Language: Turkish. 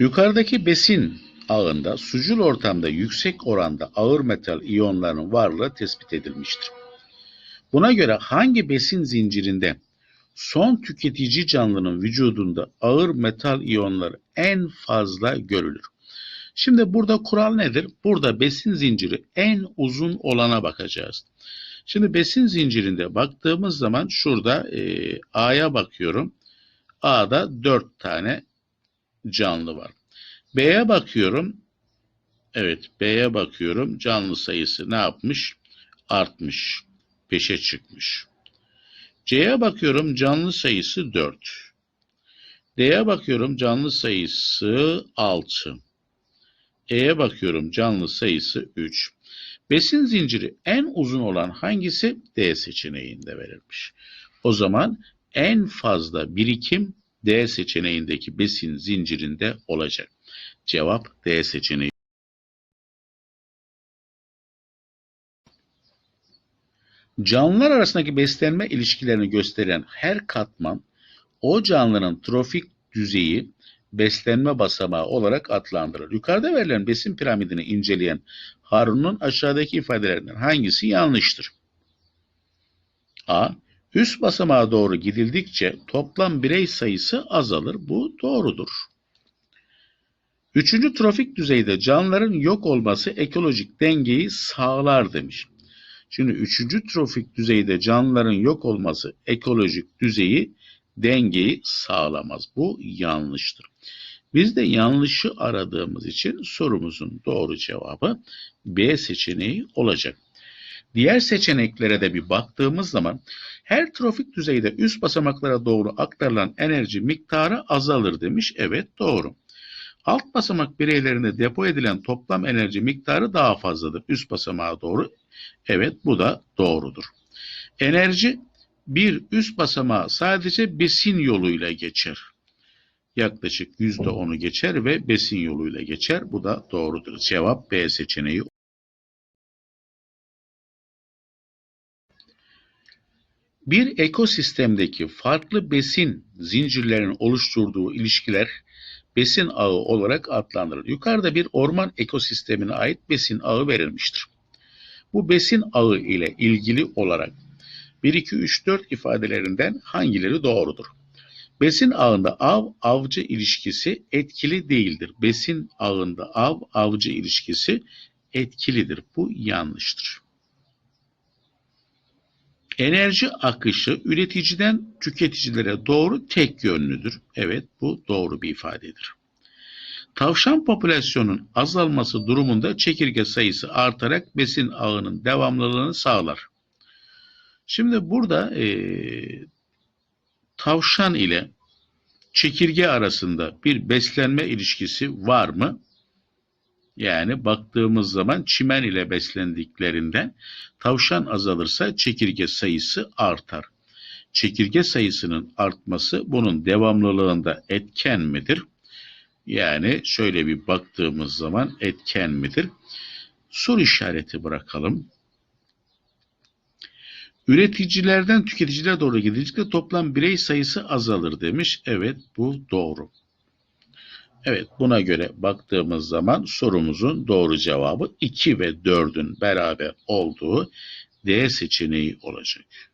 Yukarıdaki besin ağında sucul ortamda yüksek oranda ağır metal iyonlarının varlığı tespit edilmiştir. Buna göre hangi besin zincirinde son tüketici canlının vücudunda ağır metal iyonları en fazla görülür? Şimdi burada kural nedir? Burada besin zinciri en uzun olana bakacağız. Şimdi besin zincirinde baktığımız zaman şurada e, A'ya bakıyorum. A'da 4 tane canlı var. B'ye bakıyorum. Evet B'ye bakıyorum. Canlı sayısı ne yapmış? Artmış. 5'e çıkmış. C'ye bakıyorum. Canlı sayısı 4. D'ye bakıyorum. Canlı sayısı 6. E'ye bakıyorum. Canlı sayısı 3. Besin zinciri en uzun olan hangisi? D seçeneğinde verilmiş. O zaman en fazla birikim D seçeneğindeki besin zincirinde olacak. Cevap D seçeneği. Canlılar arasındaki beslenme ilişkilerini gösteren her katman o canlının trofik düzeyi beslenme basamağı olarak adlandırılır. Yukarıda verilen besin piramidini inceleyen Harun'un aşağıdaki ifadelerinden hangisi yanlıştır? A. Üst basamağa doğru gidildikçe toplam birey sayısı azalır. Bu doğrudur. Üçüncü trofik düzeyde canlıların yok olması ekolojik dengeyi sağlar demiş. Şimdi üçüncü trofik düzeyde canlıların yok olması ekolojik düzeyi dengeyi sağlamaz. Bu yanlıştır. Biz de yanlışı aradığımız için sorumuzun doğru cevabı B seçeneği olacak. Diğer seçeneklere de bir baktığımız zaman her trofik düzeyde üst basamaklara doğru aktarılan enerji miktarı azalır demiş. Evet doğru. Alt basamak bireylerinde depo edilen toplam enerji miktarı daha fazladır üst basamağa doğru. Evet bu da doğrudur. Enerji bir üst basamağa sadece besin yoluyla geçer. Yaklaşık %10'u geçer ve besin yoluyla geçer. Bu da doğrudur. Cevap B seçeneği. Bir ekosistemdeki farklı besin zincirlerinin oluşturduğu ilişkiler besin ağı olarak adlandırılır. Yukarıda bir orman ekosistemine ait besin ağı verilmiştir. Bu besin ağı ile ilgili olarak 1, 2, 3, 4 ifadelerinden hangileri doğrudur? Besin ağında av-avcı ilişkisi etkili değildir. Besin ağında av-avcı ilişkisi etkilidir. Bu yanlıştır. Enerji akışı üreticiden tüketicilere doğru tek yönlüdür. Evet bu doğru bir ifadedir. Tavşan popülasyonunun azalması durumunda çekirge sayısı artarak besin ağının devamlılığını sağlar. Şimdi burada e, tavşan ile çekirge arasında bir beslenme ilişkisi var mı? Yani baktığımız zaman çimen ile beslendiklerinden tavşan azalırsa çekirge sayısı artar. Çekirge sayısının artması bunun devamlılığında etken midir? Yani şöyle bir baktığımız zaman etken midir? Soru işareti bırakalım. Üreticilerden tüketicilere doğru gidildikçe toplam birey sayısı azalır demiş. Evet bu doğru. Evet buna göre baktığımız zaman sorumuzun doğru cevabı 2 ve 4'ün beraber olduğu D seçeneği olacak.